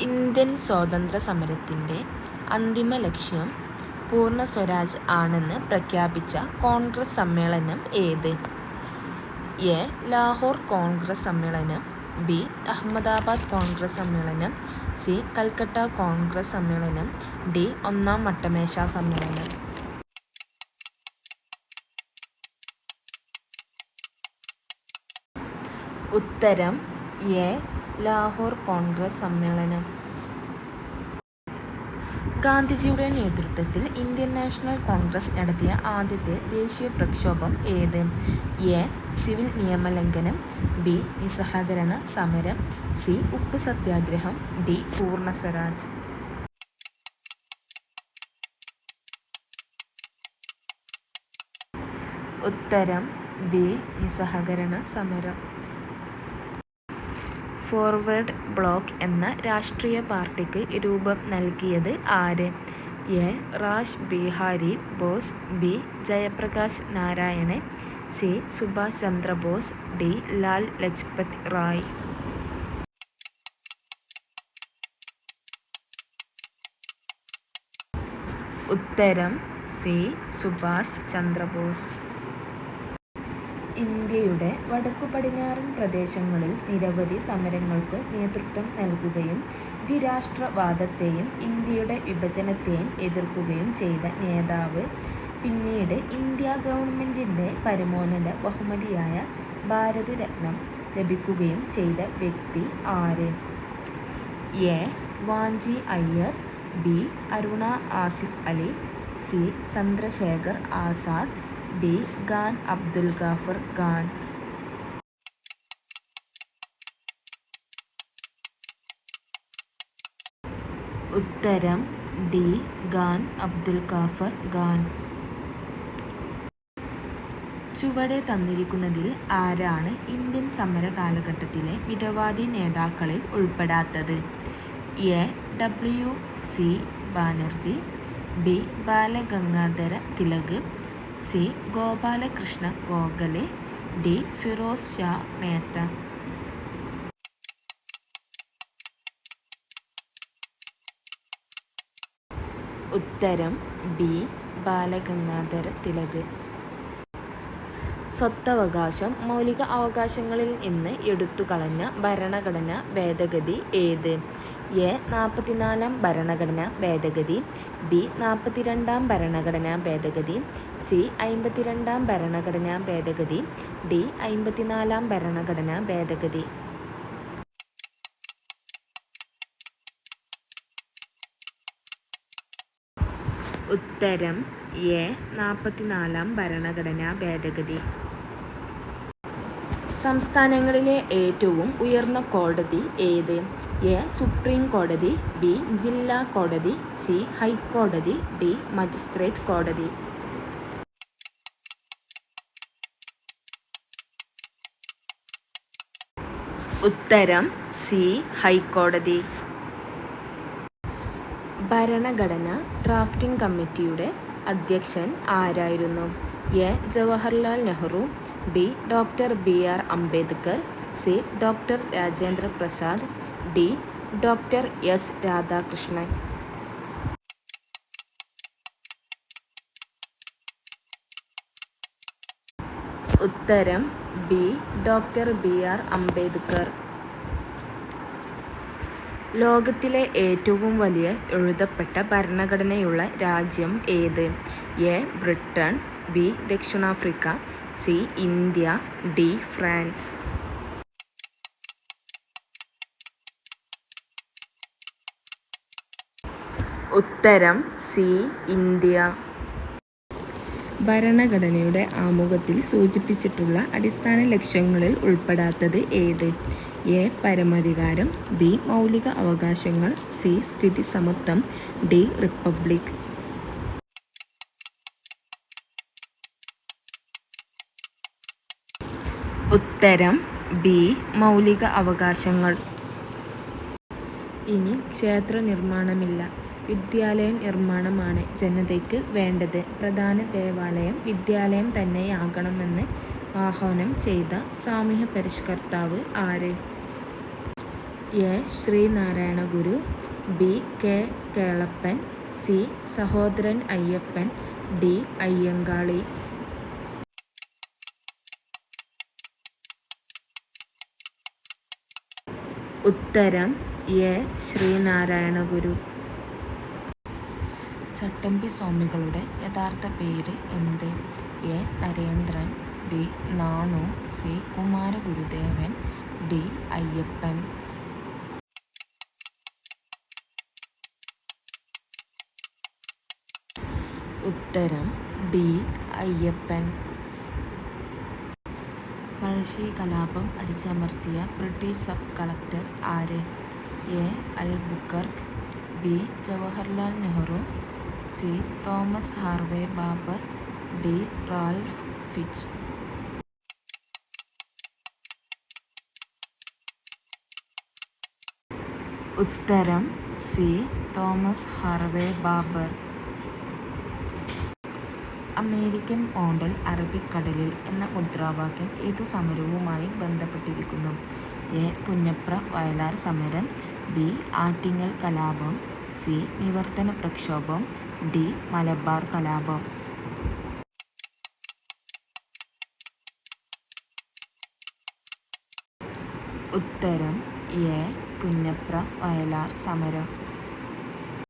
Indian സ്വാതന്ത്ര്യ സമരത്തിന്റെ അന്തിമ ലക്ഷ്യം പൂർണ സ്വരാജ് ആണെന്ന് പ്രഖ്യാപിച്ച കോൺഗ്രസ് സമ്മേളനം ഏത്? എ. ലാഹോർ കോൺഗ്രസ് സമ്മേളനം ബി. അഹമ്മദാബാദ് കോൺഗ്രസ് സമ്മേളനം സി. കൽക്കട്ട കോൺഗ്രസ് സമ്മേളനം ഡി. ഒന്നാം മട്ടമേശ സമ്മേളനം ഉത്തരം എ. ലാഹോർ കോൺഗ്രസ് സമ്മേളനം ഗാന്ധിജിയുടെ നേതൃത്വത്തിൽ ഇന്ത്യൻ നാഷണൽ കോൺഗ്രസ് നടത്തിയ ആദ്യത്തെ ദേശീയ പ്രക്ഷോഭം ഏത്? എ. സിവിൽ നിയമലംഘനം ബി. നിസ്സഹകരണ സമരം സി. ഉപ്പ് സത്യാഗ്രഹം ഡി. പൂർണ സ്വരാജ് ഉത്തരം ബി. നിസ്സഹകരണ സമരം ഫോർവേഡ് ബ്ലോക്ക് എന്ന രാഷ്ട്രീയ പാർട്ടിക്ക് രൂപം നൽകിയത് ആര്? A. Rash Behari Bose B. Jayaprakash Narayanan C. Subhash Chandrabose D. Lal Lajpat Rai ഉത്തരം സി. സുഭാഷ് ചന്ദ്രബോസ് ഇന്ത്യയുടെ വടക്കുപടിഞ്ഞാറൻ പ്രദേശങ്ങളിൽ നിരവധി സമരങ്ങൾക്ക് നേതൃത്വം നൽകുകയും ദ്വിരാഷ്ട്രവാദത്തെയും ഇന്ത്യയുടെ വിഭജനത്തെയും എതിർക്കുകയും ചെയ്ത നേതാവ്. പിന്നീട് ഇന്ത്യ ഗവൺമെന്റിന്റെ പരമോന്നത ബഹുമതിയായ ഭാരതരത്നം ലഭിക്കുകയും ചെയ്ത വ്യക്തി ആര്? A. Vanchi Iyer B. Aruna Asaf Ali C. Chandrashekhar Azad D. Khan Abdul Ghaffar Khan ഉത്തരം ഡി. ഖാൻ അബ്ദുൽ ഗാഫർ ഖാൻ ചുവടെ തന്നിരിക്കുന്നതിൽ ആരാണ് ഇന്ത്യൻ സമര കാലഘട്ടത്തിലെ മിതവാദി നേതാക്കളിൽ ഉൾപ്പെടാത്തത്? A. W. C. Banerjee B. Balagangadhara Tilak C. Gopalakrishna Gokhale D. Feroze Shah Mehta ഉത്തരം B. Balagangadhara Tilak സ്വത്തവകാശം മൗലിക അവകാശങ്ങളിൽ നിന്ന് എടുത്തുകളഞ്ഞ ഭരണഘടനാ ഭേദഗതി ഏത്? എ. നാൽപ്പത്തിനാലാം ഭരണഘടനാ ഭേദഗതി ബി. നാൽപ്പത്തിരണ്ടാം ഭരണഘടനാ ഭേദഗതി സി. അമ്പത്തിരണ്ടാം ഭരണഘടനാ ഭേദഗതി ഡി. അമ്പത്തിനാലാം ഭരണഘടനാ ഭേദഗതി ഉത്തരം എ. നാൽപ്പത്തിനാലാം ഭരണഘടനാ ഭേദഗതി സംസ്ഥാനങ്ങളിലെ ഏറ്റവും ഉയർന്ന കോടതി ഏത്? എ. സുപ്രീം കോടതി ബി. ജില്ലാ കോടതി സി. ഹൈക്കോടതി ഡി. മജിസ്ട്രേറ്റ് കോടതി ഉത്തരം സി. ഹൈക്കോടതി ഭരണഘടന ഡ്രാഫ്റ്റിംഗ് കമ്മിറ്റിയുടെ അധ്യക്ഷൻ ആരായിരുന്നു? A. Jawaharlal Nehru B. Doctor B. R. Ambedkar C. Doctor Rajendra Prasad D. Doctor S. Radhakrishnan ഉത്തരം B. Doctor B. R. Ambedkar ലോകത്തിലെ ഏറ്റവും വലിയ എഴുതപ്പെട്ട ഭരണഘടനയുള്ള രാജ്യം ഏത്? എ. Britain B. ദക്ഷിണാഫ്രിക്ക സി. India D. ഫ്രാൻസ് ഉത്തരം സി. ഇന്ത്യ ഭരണഘടനയുടെ ആമുഖത്തിൽ സൂചിപ്പിച്ചിട്ടുള്ള അടിസ്ഥാന ലക്ഷ്യങ്ങളിൽ ഉൾപ്പെടാത്തത് ഏത്? എ. പരമാധികാരം ബി. മൗലിക അവകാശങ്ങൾ സി. സ്ഥിതി സമത്വം ഡി. റിപ്പബ്ലിക് ഉത്തരം ബി. മൗലിക അവകാശങ്ങൾ ഇനി ക്ഷേത്ര നിർമ്മാണമില്ല വിദ്യാലയ നിർമ്മാണമാണ് ജനതയ്ക്ക് വേണ്ടത്. പ്രധാന ദേവാലയം വിദ്യാലയം തന്നെയാകണമെന്ന് ആഹ്വാനം ചെയ്ത സാമൂഹ്യ പരിഷ്കർത്താവ് ആര്? A. Sreenarayana Guru B. K. Kelappan C. Sahodaran Ayyappan D. Ayyankali. ഉത്തരം എ. ശ്രീനാരായണ ഗുരു ചട്ടമ്പി സ്വാമികളുടെ യഥാർത്ഥ പേര് എന്ത്? A. Narendran B. Nanu C. Kumaragurudevan D. Ayyappan. ഉത്തരം ഡി. അയ്യപ്പൻ. പഴശ്ശി കലാപം അടിച്ചമർത്തിയ ബ്രിട്ടീഷ് സബ് കളക്ടർ ആര്? A. Albuquerque B. Jawaharlal Nehru C. Thomas Harvey Baber D. Ralph Fitch. ഉത്തരം C. Thomas Harvey Baber. American പോണ്ടൽ അറബിക്കടലിൽ എന്ന മുദ്രാവാക്യം ഏത് സമരവുമായി ബന്ധപ്പെട്ടിരിക്കുന്നു? എ. പുന്നപ്ര വയലാർ സമരം ബി. ആറ്റിങ്ങൽ കലാപം സി. നിവർത്തന പ്രക്ഷോഭം ഡി മലബാർ കലാപം. ഉത്തരം എ. പുന്നപ്ര വയലാർ സമരം.